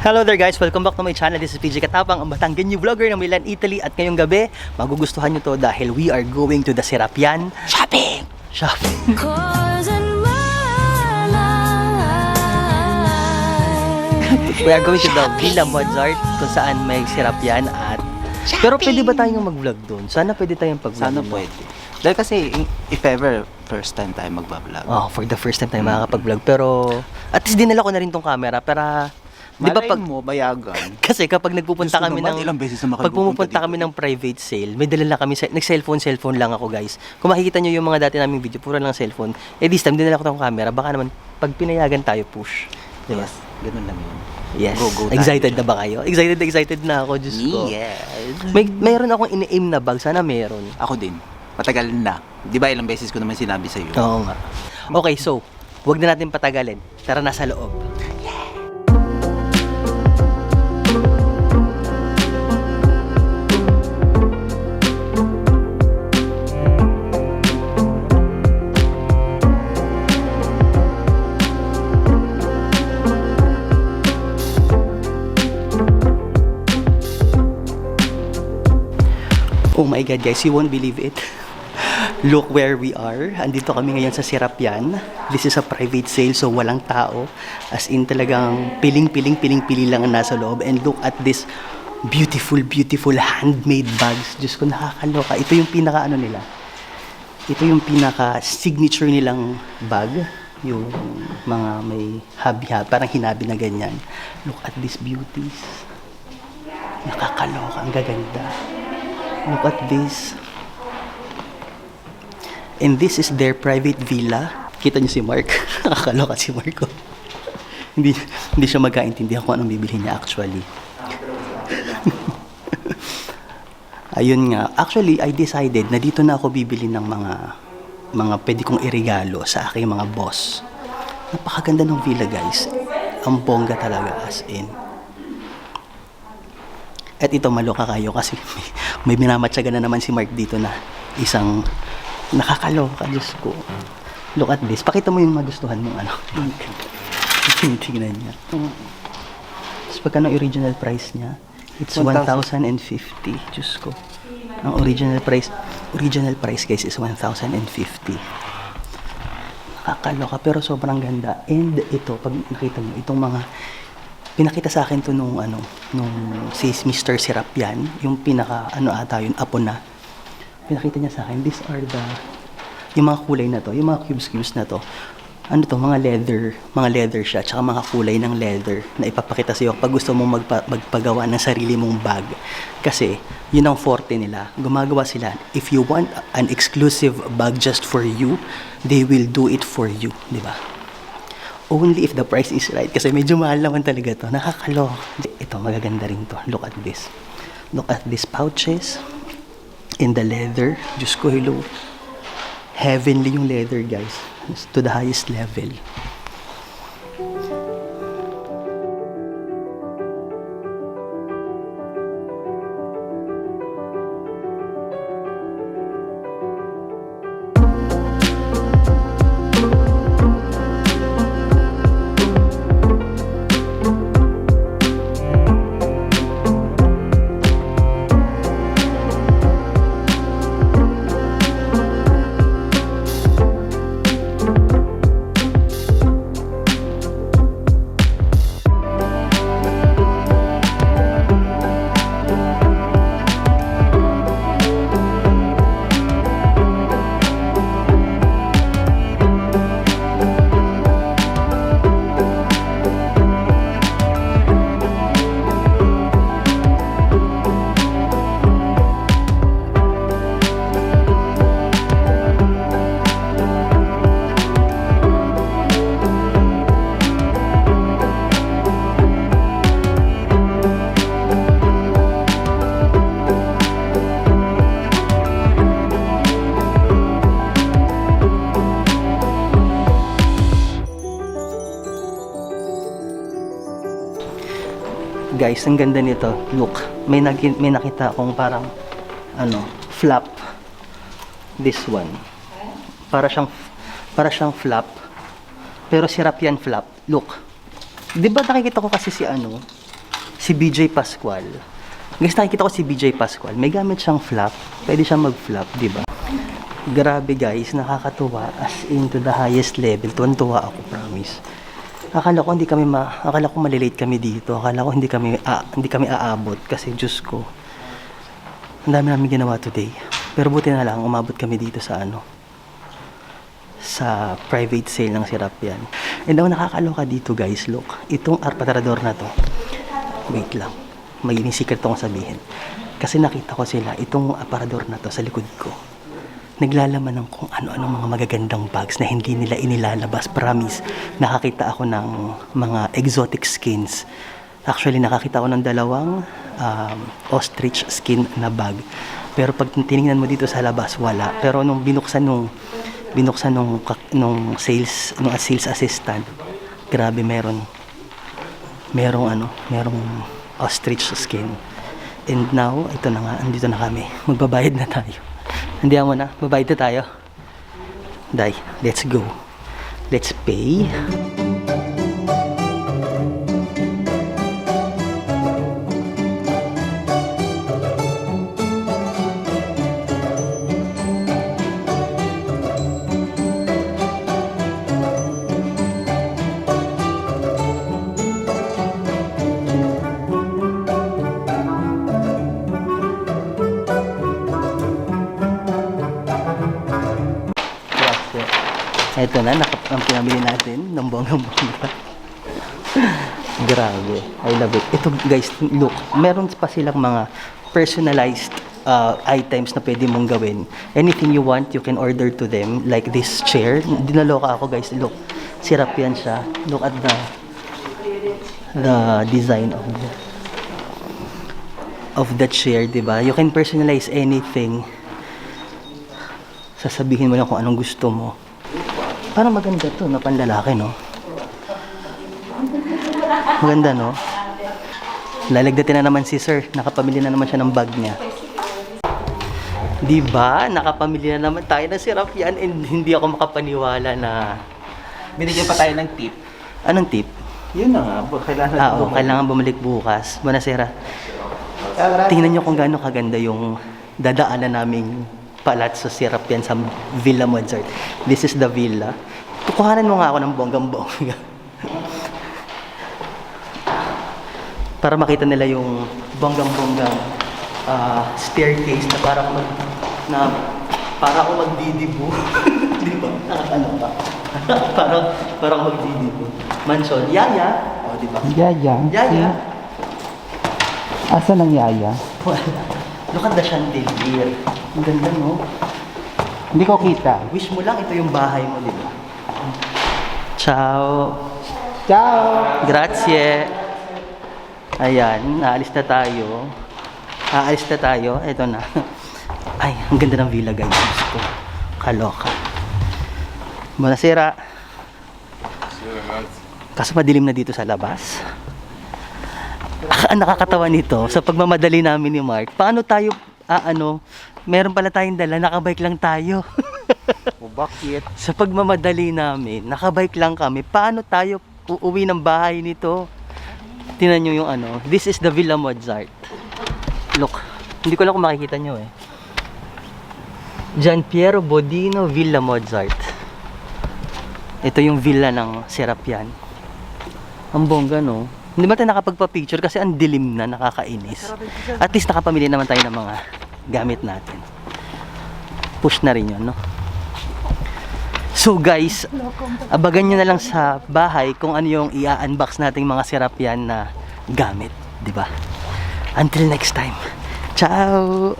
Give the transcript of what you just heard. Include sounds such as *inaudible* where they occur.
Hello there guys, welcome back to my channel. This is PJ Katapang, ang Batanggenyo vlogger ng Milan, Italy. At ngayong gabi, magugustuhan nyo to dahil we are going to the Serapian Shopping! Shopping! *laughs* We are going to the Villa Mozart kung saan may Serapian at... Pero pwede ba tayong mag-vlog doon? Sana pwede tayong pag-vlog. Sana pwede. Dahil kasi, if ever, first time tayo magbablog. Oh, for the first time tayo makakapag-vlog. Pero, at least dinala ko na rin tong camera. Pero, di ba Malay pag... mo, bayagan. *laughs* Kasi kapag nagpupunta Gusto kami naman, ng ilang beses na pag pumupunta dito. kami ng private sale, may dala lang kami sa nag-cellphone cellphone lang ako, guys. Kung makikita niyo yung mga dati naming video, puro lang cellphone. Eh this time dinala ko tong camera, baka naman pag pinayagan tayo push. Di ba? Yes, ganun lang yun. Yes. Go, go tayo excited na dyan. ba kayo? Excited na excited na ako, Diyos ko. Yes. May mayroon akong ini-aim na bag, sana meron. Ako din. Matagal na. Di ba ilang beses ko naman sinabi sa'yo? Oo nga. Okay, so, wag na natin patagalin. Tara na sa loob. Oh my God, guys, you won't believe it. Look where we are. Andito kami ngayon sa Serapian. This is a private sale, so walang tao. As in talagang piling-piling, piling-pili lang ang nasa loob. And look at this beautiful, beautiful handmade bags. Diyos ko, nakakaloka. Ito yung pinaka ano nila. Ito yung pinaka signature nilang bag. Yung mga may habi-habi, parang hinabi na ganyan. Look at these beauties. Nakakaloka, ang gaganda. Look at this. And this is their private villa. Kita niyo si Mark. *laughs* Nakakaloka si Mark. oh. hindi, hindi siya magkaintindihan kung anong bibili niya actually. *laughs* Ayun nga. Actually, I decided na dito na ako bibili ng mga mga pwede kong irigalo sa aking mga boss. Napakaganda ng villa, guys. Ang bongga talaga, as in. At ito, maloka kayo kasi may, may minamatsaga na naman si Mark dito na isang nakakaloka, Diyos ko. Look at this. Pakita mo yung magustuhan mong ano. Tinitingnan niya. Tapos pagka ng original price niya, it's 1,050. Diyos ko. Ang original price, original price guys is 1,050. Nakakaloka pero sobrang ganda. And ito, pag nakita mo, itong mga pinakita sa akin to nung ano, nung si Mr. Serapian, yung pinaka ano ata yun, apo na. Pinakita niya sa akin, these are the yung mga kulay na to, yung mga cubes cubes na to. Ano to, mga leather, mga leather siya, tsaka mga kulay ng leather na ipapakita sa iyo pag gusto mong magpa, magpagawa ng sarili mong bag. Kasi, yun ang forte nila. Gumagawa sila. If you want an exclusive bag just for you, they will do it for you. Di ba? Only if the price is right. Kasi medyo mahal naman talaga to. Nakakalo. Ito, magaganda rin to. Look at this. Look at these pouches. In the leather. Diyos ko, hello. Heavenly yung leather, guys. It's to the highest level. Guys, ang ganda nito. Look, may, nagi- may nakita akong parang, ano, flap. This one. Para siyang, para siyang flap. Pero sirap yan flap. Look. Di ba nakikita ko kasi si ano, si BJ Pascual. Guys, nakikita ko si BJ Pascual. May gamit siyang flap. Pwede siyang mag-flap, di ba? Grabe guys, nakakatuwa. As in to the highest level. Tuwan-tuwa ako, promise. Akala ko hindi kami ma akala ko malilate kami dito. Akala ko hindi kami ah, hindi kami aabot kasi Diyos ko. Ang dami namin ginawa today. Pero buti na lang umabot kami dito sa ano sa private sale ng sirap yan. And ang nakakaloka dito guys, look. Itong arpatrador na to. Wait lang. Magiging secret to kong sabihin. Kasi nakita ko sila, itong aparador na to sa likod ko. Naglalaman ng kung ano-ano mga magagandang bags na hindi nila inilalabas. Promise, nakakita ako ng mga exotic skins. Actually, nakakita ako ng dalawang um, ostrich skin na bag. Pero pag tinignan mo dito sa labas, wala. Pero nung binuksan nung binuksan nung nung sales nung sales assistant, grabe meron merong ano, merong ostrich skin. And now, ito na nga, andito na kami. *laughs* Magbabayad na tayo. Hindi mo na, babayad na tayo. Day, let's go. Let's pay. Ito na, nakap ang pinamili natin ng bonggang-bongga. *laughs* Grabe. I love it. Ito guys, look, meron pa silang mga personalized uh, items na pwede mong gawin. Anything you want, you can order to them. Like this chair. Dinaloka ako guys. Look, sirap yan siya. Look at the the design of the of the chair, 'di ba? You can personalize anything sasabihin mo lang kung anong gusto mo. Parang maganda to, na panlalaki, no? Maganda, no? Lalagdatin na naman si sir. Nakapamili na naman siya ng bag niya. Di ba? Nakapamili na naman tayo ng sirap yan and hindi ako makapaniwala na... Binigyan pa tayo ng tip. Anong tip? Yun na nga, kailangan Ah, oo, kailangan bumalik bukas. Buonasera. Tingnan nyo kung gaano kaganda yung dadaanan naming palazzo sirap yan sa Villa Mozart. This is the villa. Tukuhanan mo nga ako ng bonggang-bongga. *laughs* Para makita nila yung bonggang-bonggang ah, staircase na parang mag na para ako magdidibo. *laughs* Di ba? Nakakano ka? *laughs* parang parang magdidibo. Mansion. Yaya. O, di ba? Yaya. Yaya. Asa ng yaya? Wala. Look at the chandelier. Ang ganda, no? Hindi ko kita. Wish mo lang ito yung bahay mo, di ba? Ciao. Ciao! Grazie. Ayan, naalis na tayo. Aalis na tayo. Ito na. Ay, ang ganda ng villa, guys. Ko. Kaloka. Buonasera. Kaso madilim na dito sa labas. Ah, Ang nakakatawa nito, sa pagmamadali namin ni Mark, paano tayo, ah, ano, meron pala tayong dala, nakabike lang tayo. *laughs* O bakit? sa pagmamadali namin, nakabike lang kami, paano tayo uuwi ng bahay nito? Tinan nyo yung ano, this is the Villa Mozart. Look, hindi ko lang kung makikita nyo eh. Gian Piero Bodino Villa Mozart. Ito yung villa ng Serapian. Ang bongga no. Hindi ba tayo nakapagpa-picture kasi ang dilim na nakakainis. At least nakapamili naman tayo ng mga gamit natin. Push na rin yun, no? So guys, abagan nyo na lang sa bahay kung ano yung i-unbox nating mga sirapyan na gamit, di ba? Until next time. Ciao!